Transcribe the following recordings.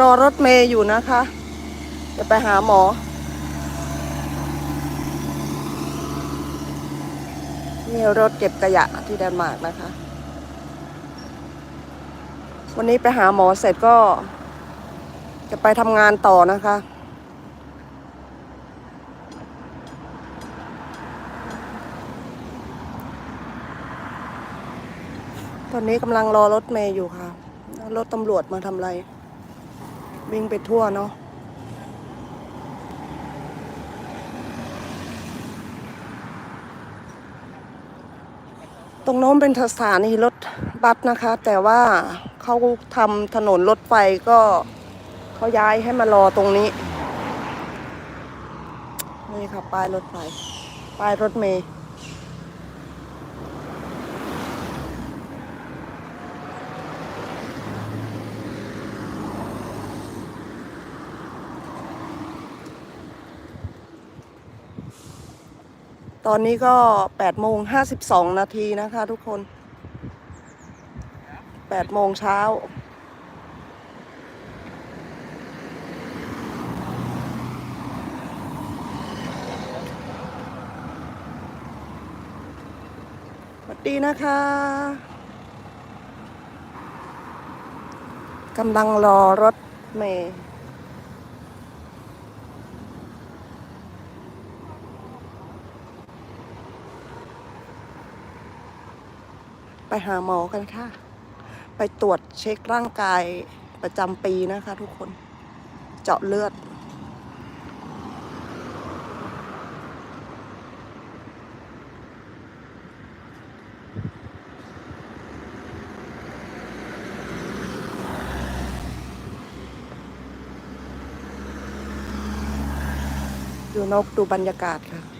รอรถเมย์อยู่นะคะจะไปหาหมอนี่รถเก็บขยะที่เดนมาร์กนะคะ วันนี้ไปหาหมอเสร็จก็ จะไปทำงานต่อนะคะตอนนี้กำลังรอรถเมย์อยู่ค่ะ รถตำรวจมาทำอะไร วิ่งไปทั่วเนาะตรงโน้นเป็นสถานีรถบัสนะคะ แต่ว่าเขาทำถนนรถไฟก็เขาย้ายให้มารอตรงนี้ นี่ค่ะป้ายรถไฟป้ายรถเมย์ ตอนนี้ก็8โมง52 นาทีนะคะทุกคน8โมงเช้า สวัสดีนะคะกำลังรอรถเมย์ ไปหาหมอกันค่ะ ไปตรวจเช็คร่างกายประจำปีนะคะทุกคน เจาะเลือด ดูนกดูบรรยากาศค่ะ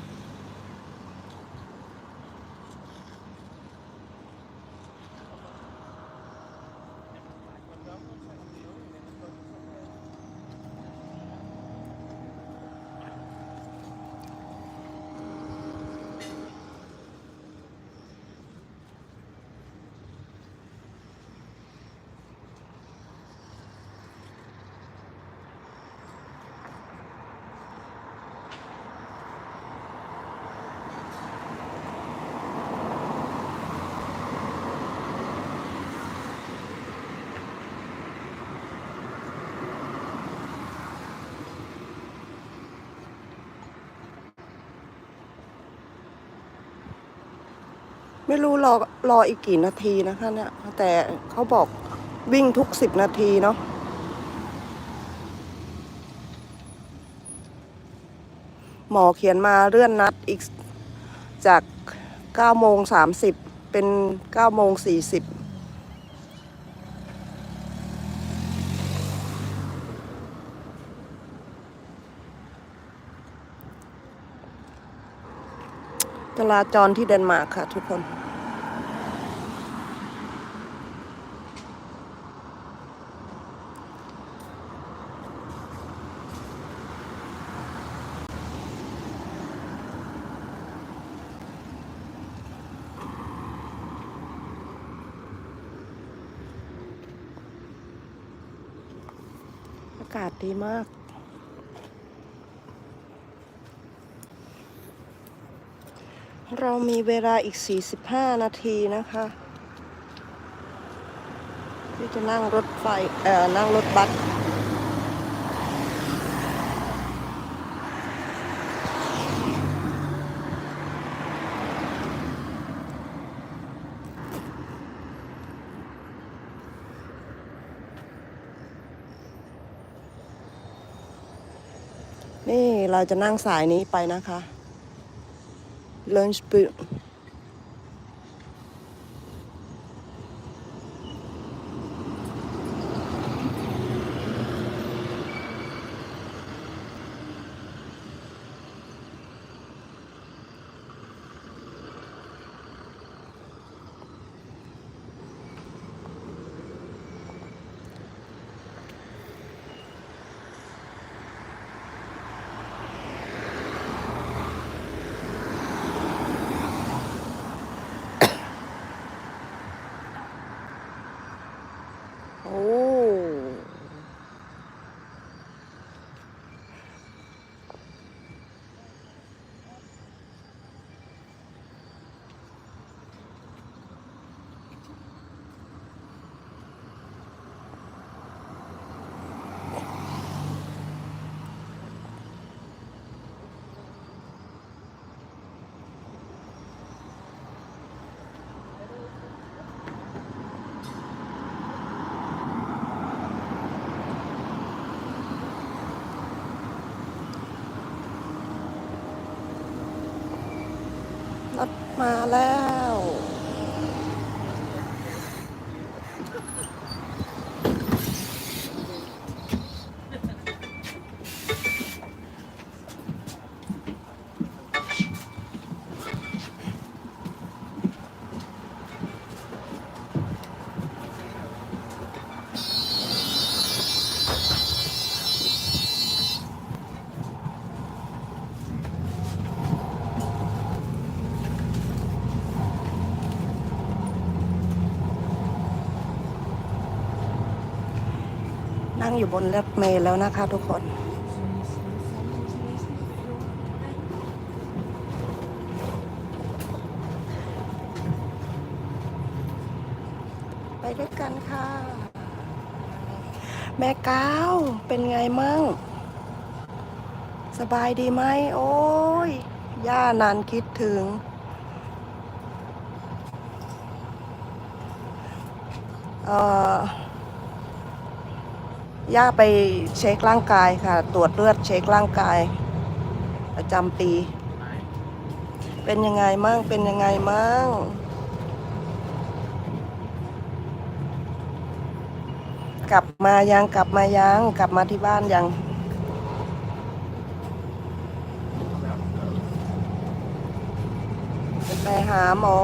ไม่รู้รอรออีกกี่นาทีนะคะเนี่ยแต่เขาบอกวิ่งทุกสิบนาทีเนาะหมอเขียนมาเลื่อนนัดอีกจาก9โมง30 เป็น9โมง40 ราจรที่เดนมาร์กค่ะทุกคน อากาศดีมาก เรามีเวลาอีก 45 นาทีนะคะ ที่จะนั่งรถไฟ เอ่อ นั่งรถบัสนี่เราจะนั่งสายนี้ไปนะคะ lunch peut รถมาแล้ว อยู่บนรถเมล์แล้วนะคะทุกคน ไปด้วยกันค่ะ แม่ก้าวเป็นไงมั่ง สบายดีไหม โอ้ย ย่านานคิดถึงเอ่อ ย่าไปเช็คร่างกายค่ะ ตรวจเลือดเช็คร่างกาย ประจำปี เป็นยังไงมั่งเป็นยังไงมั่งกลับมายังกลับมายังกลับมาที่บ้านยังไปหาหมอ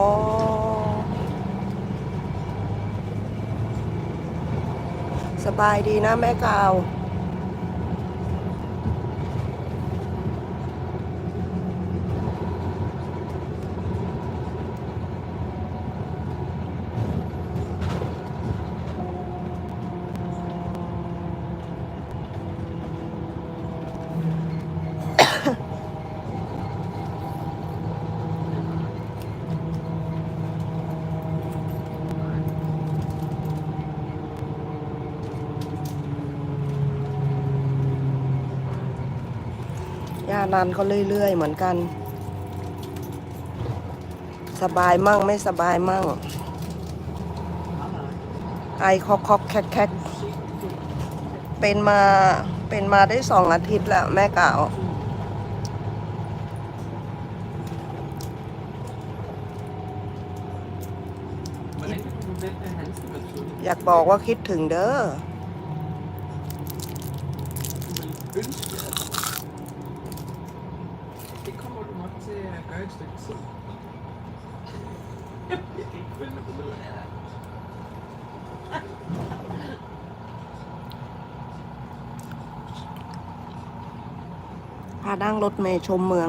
สบายดีนะแม่กาว ย่านันก็เรื่อยๆ เหมือนกัน สบายมั่งไม่สบายมั่ง ไอคอกคอกแคกแคกเป็นมาเป็นมาได้สองอาทิตย์แล้วแม่กล่าวอยากบอกว่าคิดถึงเด้อ นั่งรถเมย์ชมเมือง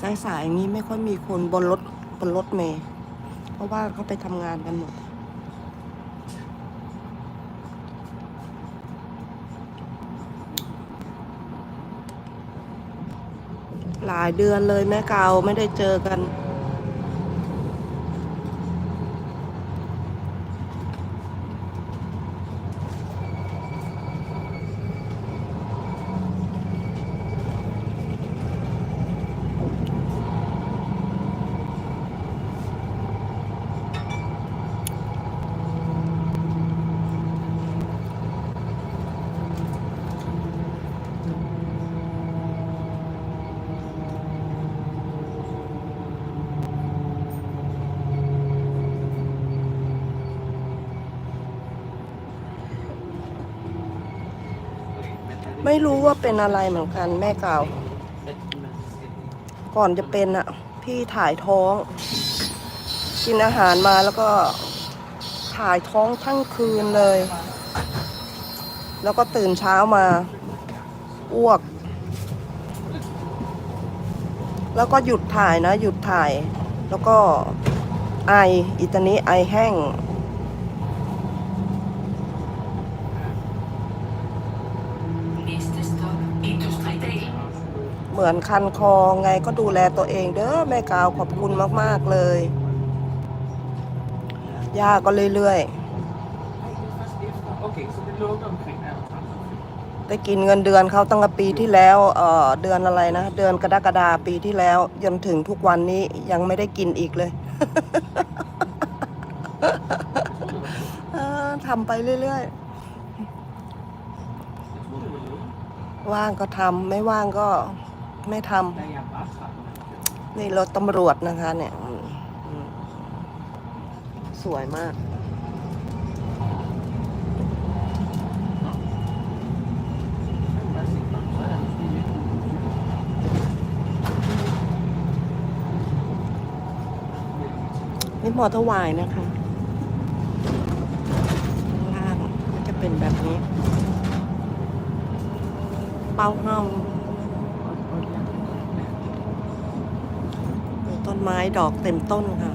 สายสายๆอย่างนี้ไม่ค่อยมีคนบนรถบนรถเมย์เพราะว่าเขาไปทำงานกันหมด หลายเดือนเลยแม่เกาไม่ได้เจอกัน ไม่รู้ว่าเป็นอะไรเหมือนกันแม่เก่าก่อนจะเป็นอะพี่ถ่ายท้อง กินอาหารมาแล้วก็ถ่ายท้องทั้งคืนเลย แล้วก็ตื่นเช้ามาอ้วก แล้วก็หยุดถ่ายนะ หยุดถ่าย แล้วก็ไออิตานี้ไอแห้ง Nächste Stop, Industriedale. เห มือนคันคอไงก็ดูแลตัวเองเด้อแม่กาวขอบคุณมาก ๆ เลยย่าก็เรื่อย Oké, zo de logo omkring naar ๆได้กินเงินเดือนเขาตั้งแต่ปีที่แล้วเอ่อเดือนอะไรนะ เดือนกรกฎาปีที่แล้วจนถึงทุกวันนี้ยังไม่ได้กินอีกเลยทำไปเรื่อย Jag tror det var lugnt. ๆว่างก็ทำไม่ว่างก็ ไม่ทำนี่รถตำรวจนะคะเนี่ยสวยมากนี่มอเตอร์ไวน์นะคะข้างล่างก็จะเป็นแบบนี้ เป้าเฮามี ต้นไม้ดอกเต็มต้นค่ะ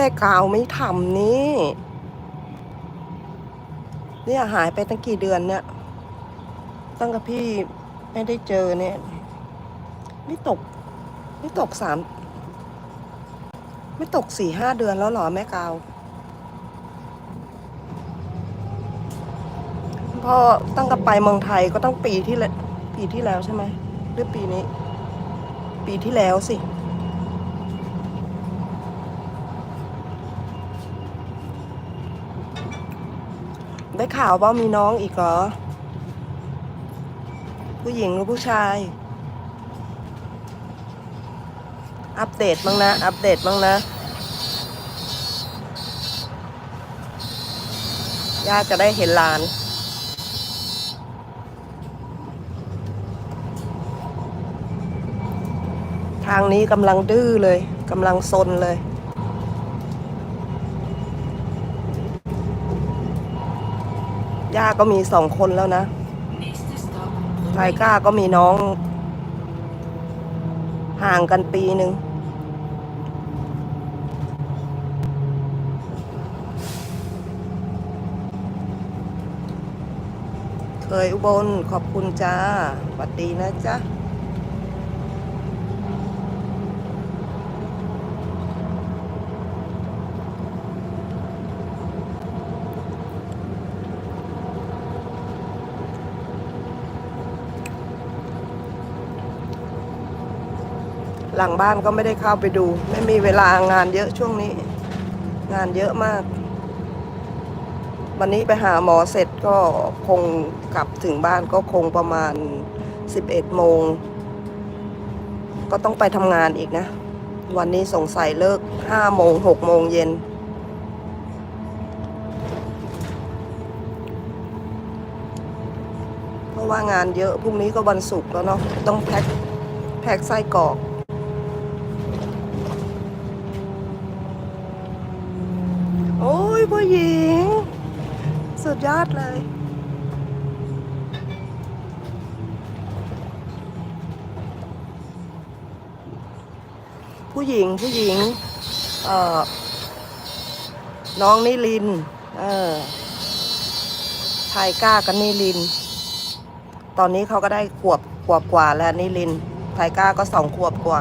ม่กาวไม่ทำนี่ เนี่ยหายไปตั้งกี่เดือนเนี่ย ตั้งกับพี่ไม่ได้เจอเนี่ย ไม่ตก ไม่ตกสาม ไม่ตกสี่ห้าเดือนแล้วหรอแม่กาว พอตั้งกับไปเมืองไทยก็ตั้งปีที่แล้วปีที่แล้วใช่ไหม หรือปีนี้ ปีที่แล้วสิ ข่าวว่ามีน้องอีกเหรอ ผู้หญิงหรือผู้ชาย อัปเดตบ้างนะ อัปเดตบ้างนะย่าจะได้เห็นหลานทางนี้กำลังดื้อเลยกำลังซนเลย ย่าก็มีสองคนแล้วนะไทก้าก็มีน้อง ห่างกันปีหนึ่งเคยอุบลขอบคุณจ้าสวัสดีนะจ๊ะ หลังบ้านก็ไม่ได้เข้าไปดู ไม่มีเวลางานเยอะช่วงนี้ งานเยอะมาก วันนี้ไปหาหมอเสร็จก็คงกลับถึงบ้านก็คงประมาณ 11โมง ก็ต้องไปทำงานอีกนะ วันนี้สงสัยเลิก5โมง6โมงเย็นเพราะว่างานเยอะ พรุ่งนี้ก็วันศุกร์แล้วเนาะ ต้องแพ็ค แพ็คไส้กรอก โอ้ยผู้หญิง สุด ยอดเลย ผู้หญิงผู้หญิง เอ่อ น้องนิลิน เออชายก้ากับนิลิน ตอนนี้เขาก็ได้ขวบขวบกว่าแล้วนิลินไทก้าก็สองขวบกว่า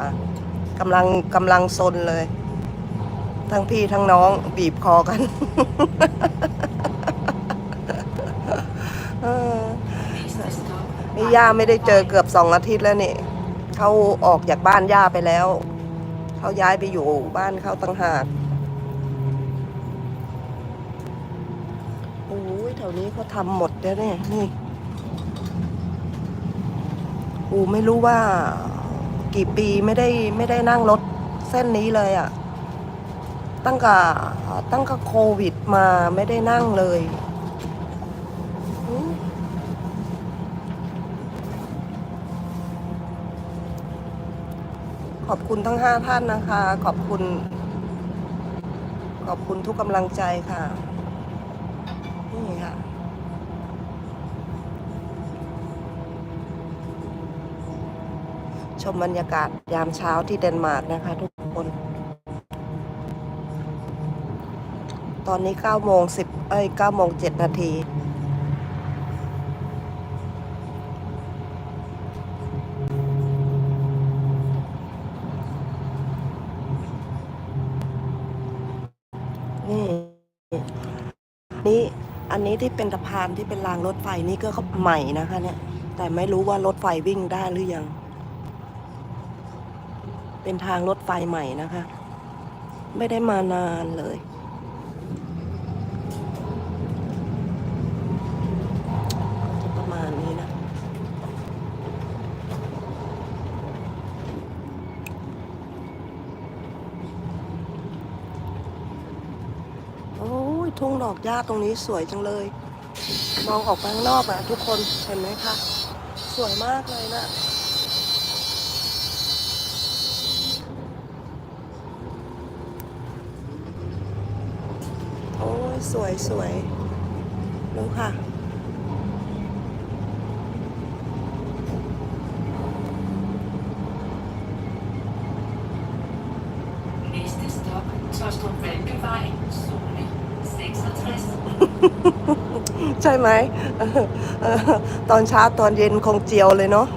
กำลังกำลังซนเลย ทั้งพี่ทั้งน้องบีบคอกัน เออ Næste stop. นี่ย่าไม่ได้เจอเกือบสองอาทิตย์แล้วนี่เขาออกจากบ้านย่าไปแล้ว เขาย้ายไปอยู่บ้านเขาตั้งหากโอ้ยแถวนี้เขาทำหมดแล้วเนี่ยนี่โอ้ไม่รู้ว่า กี่ปีไม่ได้ไม่ได้นั่งรถเส้นนี้เลยอะ่ะ ตั้งแต่ตั้งแต่โควิดมาไม่ได้นั่งเลย ขอบคุณทั้งห้าท่านนะคะ ขอบคุณ ขอบคุณทุกกำลังใจค่ะ นี่ค่ะ ชมบรรยากาศยามเช้าที่เดนมาร์กนะคะทุกคน ตอนนี้9โมง10เอ้ย9โมง7นาที นี่ นี่อันนี้ ที่เป็นสะพานที่เป็นรางรถไฟนี่ก็ใหม่นะคะ เนี่ย แต่ไม่รู้ว่ารถไฟวิ่งได้หรือยัง เป็นทางรถไฟใหม่นะคะ ไม่ได้มานานเลย ก็จะประมาณนี้นะ โอ้ยทุ่งดอก หญ้าตรงนี้สวยจังเลย มองออกไปข้างนอกอะทุกคนเห็นไหมคะ สวยมากเลยนะโอ้ยสวยสวยดูค่ะ ใช่ไหม ตอนเช้าตอนเย็นคงเจียวเลยเนาะ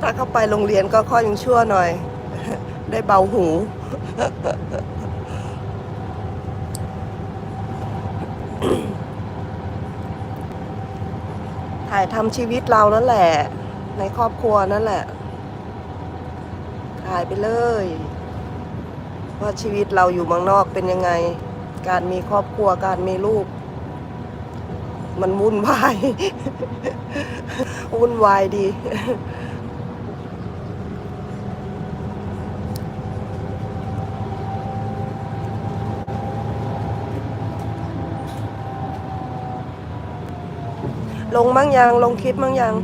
ถ้าเข้าไปโรงเรียนก็ค่อยยังชั่วหน่อย ได้เบาหู ถ่ายทำชีวิตเรานั่นแหละ ในครอบครัวนั่นแหละ ถ่ายไปเลย ว่าชีวิตเราอยู่เมืองนอกเป็นยังไง การมีครอบครัวการมีลูก มันวุ่นวาย วุ่นวายดี ลงมั้งยังลงคลิปมั้งยัง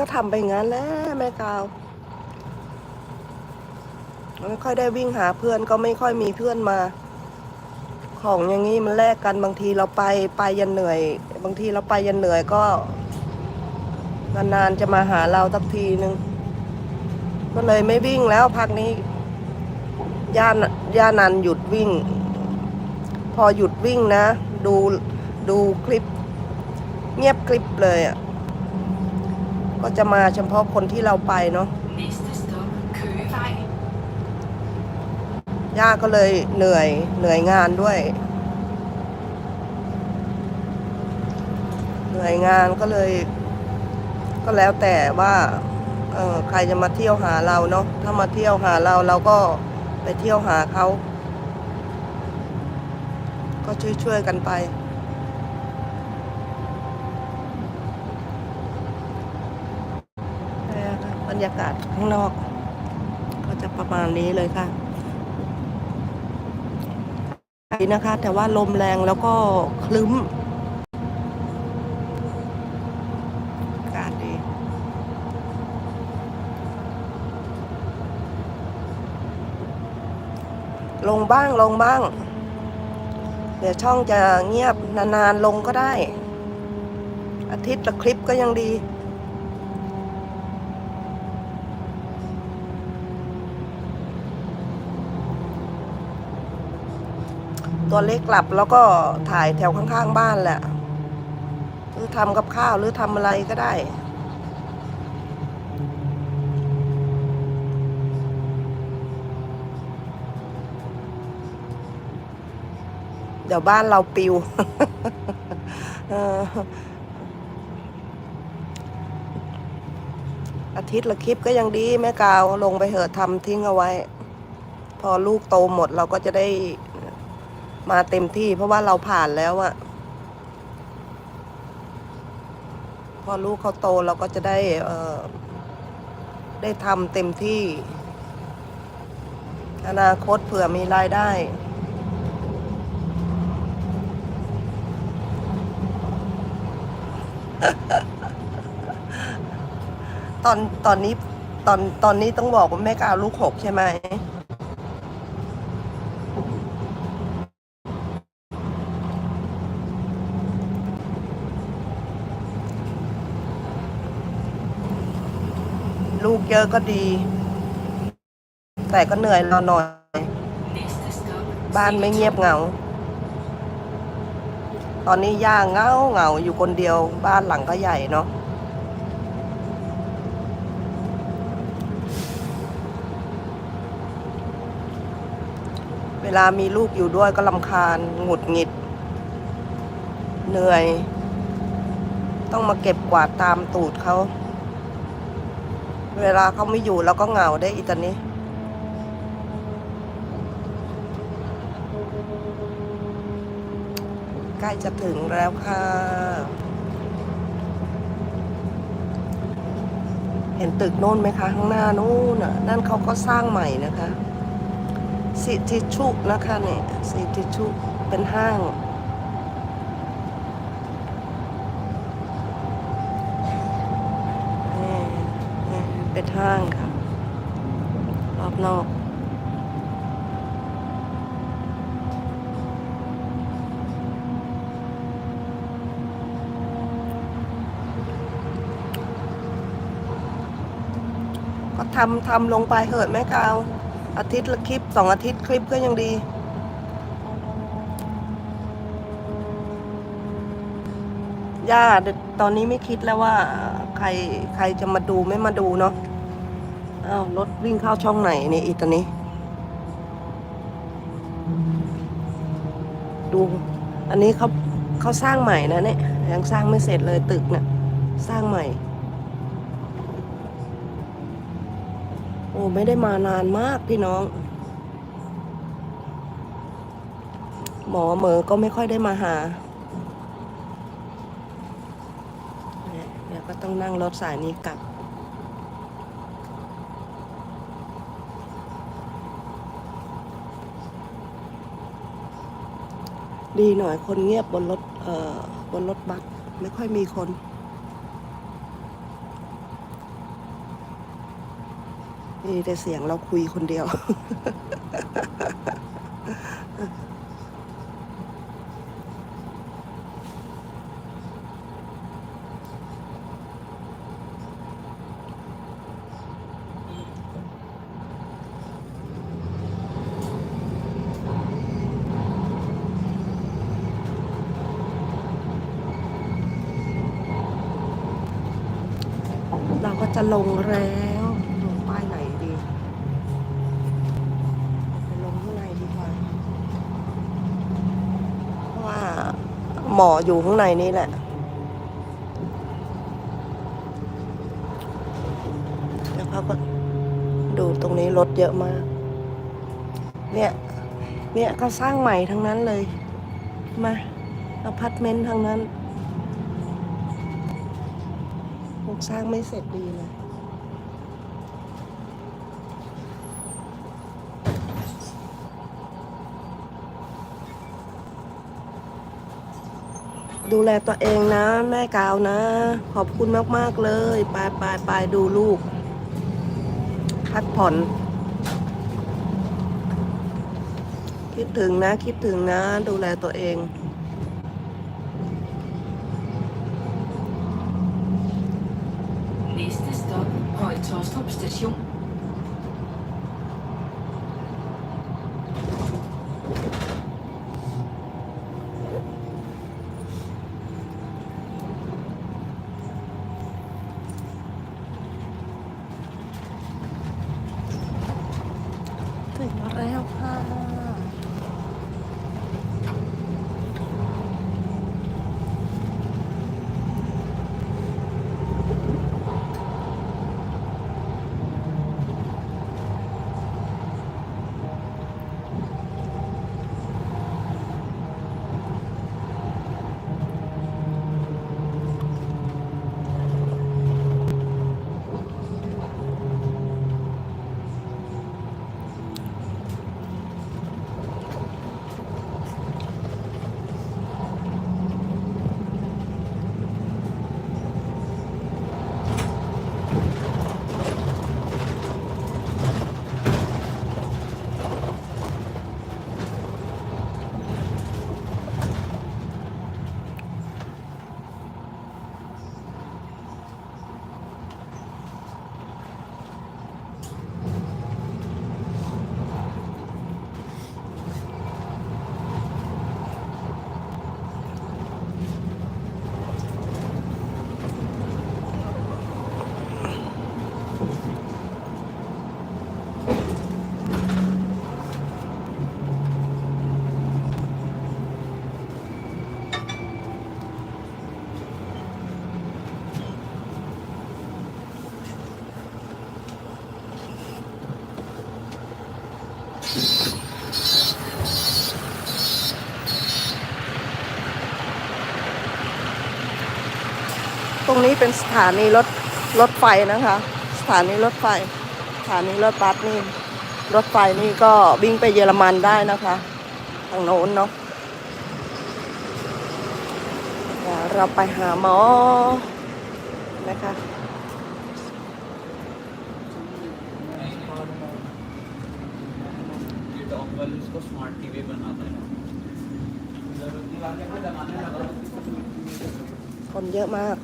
ก็ทำไปงั้นแหล้วแม่กาวไม่ค่อยได้วิ่งหาเพื่อนก็ไม่ค่อยมีเพื่อนมา ของอย่างนี้มันแลกกันบางทีเราไปไปยันเหนื่อย บางทีเราไปยันเหนื่อยก็นานๆจะมาหาเราสักทีนึงก็เลยไม่วิ่งแล้วพักนี้ย่านย่านันหยุดวิ่ง พอหยุดวิ่งนะ ดูดูคลิป เงียบคลิปเลยอะ ก็จะมาเฉพาะคนที่เราไปเนาะย่าก็เลยเหนื่อยเหนื่อยงานด้วย เหนื่อยงานก็เลย ก็แล้วแต่ว่าเออใครจะมาเที่ยวหาเราเนาะถ้ามาเที่ยวหาเราเราก็ไปเที่ยวหาเขาก็ช่วยๆกันไป นี่ค่ะบรร ยากาศข้างนอก ก็จะประมาณนี้เลยค่ะดีนะคะ แต่ว่าลมแรงแล้วก็คลึ้มอากาศดีลงบ้างลงบ้าง เดี๋ยวช่องจะเงียบนานๆลงก็ได้ อาทิตย์ละคลิปก็ยังดี ตัวเล็กกลับแล้วก็ถ่ายแถวข้างๆบ้านแหละหรือทำกับข้าวหรือทำอะไรก็ได้ เดี๋ยวบ้านเราปิวอออาทิตย์ละคลิปก็ยังดีแม่กาวลงไปเหอะทำทิ้งเอาไว้ พอลูกโตหมดเราก็จะได้ มาเต็มที่ เพราะว่าเราผ่านแล้วอะพอลูกเขาโตเราก็จะได้เออได้ทำเต็มที่ อนาคตเผื่อมีรายได้ ตอนตอนนี้ตอนตอนนี้ต้องบอกว่าแม่กาลูกหกใช่ไหม ลูกเย อะก็ดี แต่ก็เหนื่อยเราหน่อย บ้านไม่เงียบเหงา ตอนนี้ย่าเงาเหงาอยู่คนเดียว บ้านหลังก็ใหญ่เนาะเวลามีลูกอยู่ด้วยก็ลำคาญหงุดหงิด เหนื่อย ต้องมาเก็บกวาดตามตูดเขา เวลาเขาไม่อยู่เราก็เหงาได้อีตอนนี้ ใกล้จะถึงแล้วค่ะ เห็นตึกโน่นไหมคะ ข้างหน้านู่นน่ะนั่นเขาก็สร้างใหม่นะคะ สิทิชุนะคะเนี่ยสิทิชุเป็นห้าง นี่ นี่เป็นห้างค่ะ รอบนอกก็ทำทำลงไปเหอะแม่กาวอาทิตย์ละคลิปสองอาทิตย์คลิปก็ยังดีย่าตอนนี้ไม่คิดแล้วว่าใครใครจะมาดูไม่มาดูเนาะ อ้าวรถวิ่งเข้าช่องไหนนี่อีตอนนี้ ดู อันนี้เขาเขาสร้างใหม่นะเนี่ยยังสร้างไม่เสร็จเลยตึกเนี่ยสร้างใหม่ โอ้ไม่ได้มานานมากพี่น้อง หมอเหมอก็ไม่ค่อยได้มาหาเนี่ยเดี๋ยวก็ต้องนั่งรถสายนี้กลับ ดีหน่อยคนเงียบบนรถเอ่อบนรถบัสไม่ค่อยมีคนนี่แต่เสียงเราคุยคนเดียว ลงแล้วลงป้ายไหนดีไปลงข้างในดีกว่าเพราะว่าหมออยู่ข้างในนี่แหละแล้วเขาก็ดูตรงนี้รถเยอะมาก เนี่ย เนี่ยก็สร้างใหม่ทั้งนั้นเลย มาอพาร์ตเมนต์ทั้งนั้นโครงสร้างไม่เสร็จดีเลย ดูแลตัวเองนะแม่กาวนะ ขอบคุณมาก ๆ เลยไปไปไปดูลูก พักผ่อน คิดถึงนะ คิดถึงนะ ดูแลตัวเอง เป็นสถานีรถรถไฟนะคะ สถานีรถไฟ สถานีรถบัสนี่ รถไฟนี่ก็วิ่งไปเยอรมันได้นะคะ ทางโน้นเนาะเราไปหาหมอนะคะคนเยอะมาก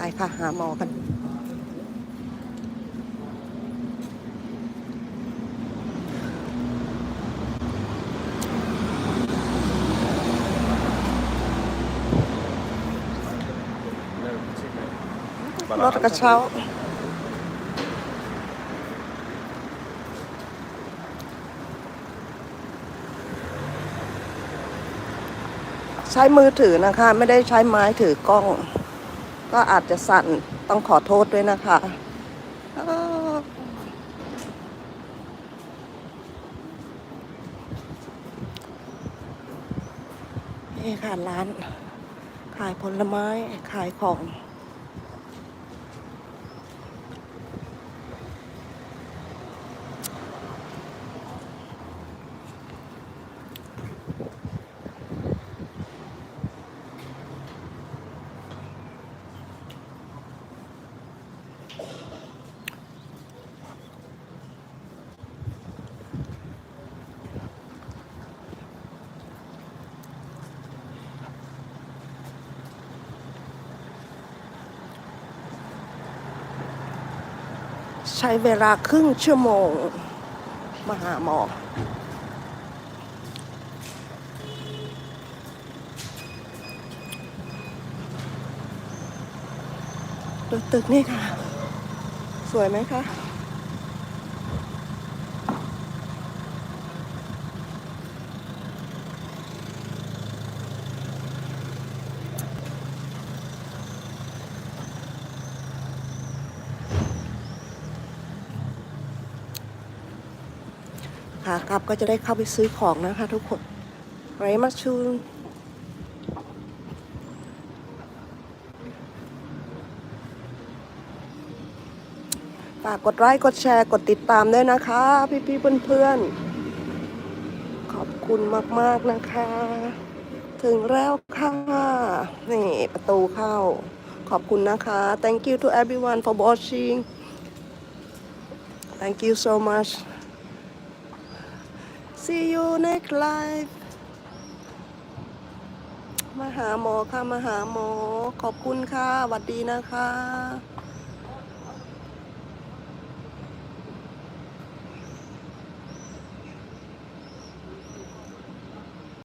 ไปค่ะ หาหมอกันรถกระเช้าใช้มือถือนะคะ ไม่ได้ใช้ไม้ถือกล้อง ก็อาจจะสั่นต้องขอโทษด้วยนะคะนี่ค่ะร้าน ขายผลไม้ขายของ ใช้เวลาครึ่งชั่วโมง มาหาหมอดูตึกนี่ค่ะ สวยไหมคะ คะกลับก็จะได้เข้าไปซื้อของนะคะทุกคนไรมาชูฝากกดไลค์กดแชร์กดติดตามด้วยนะคะ พี่ๆเพื่อนๆ ขอบคุณมากๆนะคะ ถึงแล้วค่ะ นี่ ประตูเข้า ขอบคุณนะคะ thank you to everyone for watching thank you so much See you next life มาหาหมอค่ะ มาหาหมอ ขอบคุณค่ะสวัสดีนะคะ